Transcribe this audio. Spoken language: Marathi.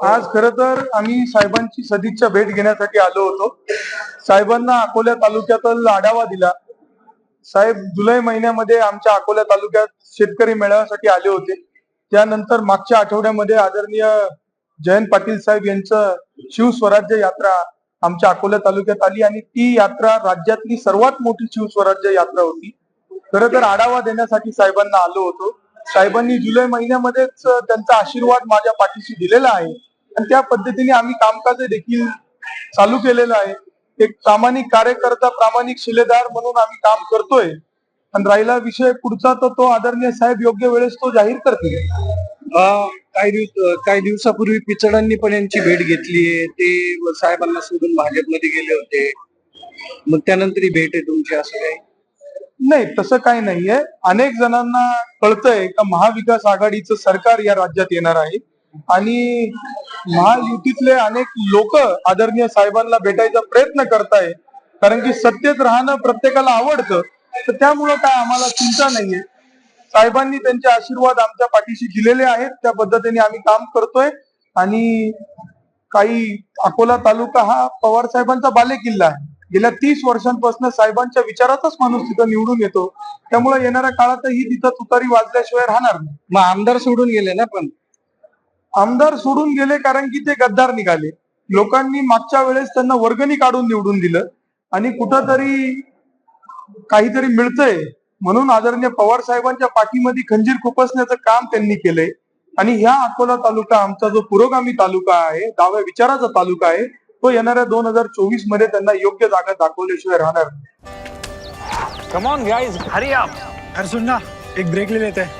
आज खर तर आम्ही साहेबांची सदिच्छा भेट घेण्यासाठी आलो होतो. साहेबांना अकोल्या तालुक्यातल आढावा दिला. साहेब जुलै महिन्यामध्ये आमच्या अकोल्या तालुक्यात शेतकरी मेळाव्यासाठी आले होते. त्यानंतर मागच्या आठवड्यामध्ये आदरणीय जयंत पाटील साहेब यांचं शिवस्वराज्य यात्रा आमच्या अकोला तालुक्यात आली आणि ती यात्रा राज्यातली सर्वात मोठी शिवस्वराज्य यात्रा होती. खर तर आढावा देण्यासाठी साहेबांना आलो होतो. साहेबांनी जुलै महिन्यामध्येच त्यांचा आशीर्वाद माझ्या पाठीशी दिलेला आहे. त्या पद्धतीने आम्ही कामकाज देखील चालू केलेलं आहे. एक प्रामाणिक कार्यकर्ता प्रामाणिक शिलेदार म्हणून आम्ही काम करतोय. आणि राहिला विषय पुढचा तर तो आदरणीय साहेब योग्य वेळेस तो जाहीर करतील. काही दिवस काही दिवसापूर्वी पिचडांनी पण यांची भेट घेतलीये ते साहेबांना सोडून भाजपमध्ये गेले होते. मग त्यानंतर ही भेट आहे तुमची असं काही? नाही तसं काही नाहीये. अनेक जणांना कळतंय का महाविकास आघाडीचं सरकार या राज्यात येणार आहे. आणि महायुतीतले अनेक लोक आदरणीय साहेबांना भेटायचा प्रयत्न करताय. कारण की सत्तेत राहणं प्रत्येकाला आवडतं. तर त्यामुळं काय आम्हाला चिंता नाहीये. साहेबांनी त्यांचे आशीर्वाद आमच्या पाठीशी दिलेले आहेत. त्या पद्धतीने आम्ही काम करतोय. आणि काही अकोला तालुका हा पवार साहेबांचा बालेकिल्ला आहे. गेल्या तीस वर्षांपासून साहेबांच्या विचाराचाच माणूस तिथं निवडून येतो. त्यामुळे येणाऱ्या काळातही तिथं तुतारी वाजल्याशिवाय राहणार नाही. मग आमदार सोडून गेले ना पण? आमदार सोडून गेले कारण की ते गद्दार निघाले. लोकांनी मागच्या वेळेस त्यांना वर्गणी काढून निवडून दिलं. आणि कुठंतरी काहीतरी मिळतंय म्हणून आदरणीय पवार साहेबांच्या पाठीमध्ये खंजीर खुपसण्याचं काम त्यांनी केलंय. आणि ह्या अकोला तालुका आमचा जो पुरोगामी तालुका आहे डाव्या विचाराचा तालुका आहे तो येणाऱ्या दोन हजार चोवीसमध्ये त्यांना योग्य जागा दाखवल्याशिवाय राहणार नाही. Come on guys hurry up अरे सुन ना एक ब्रेक ले लेते. हैं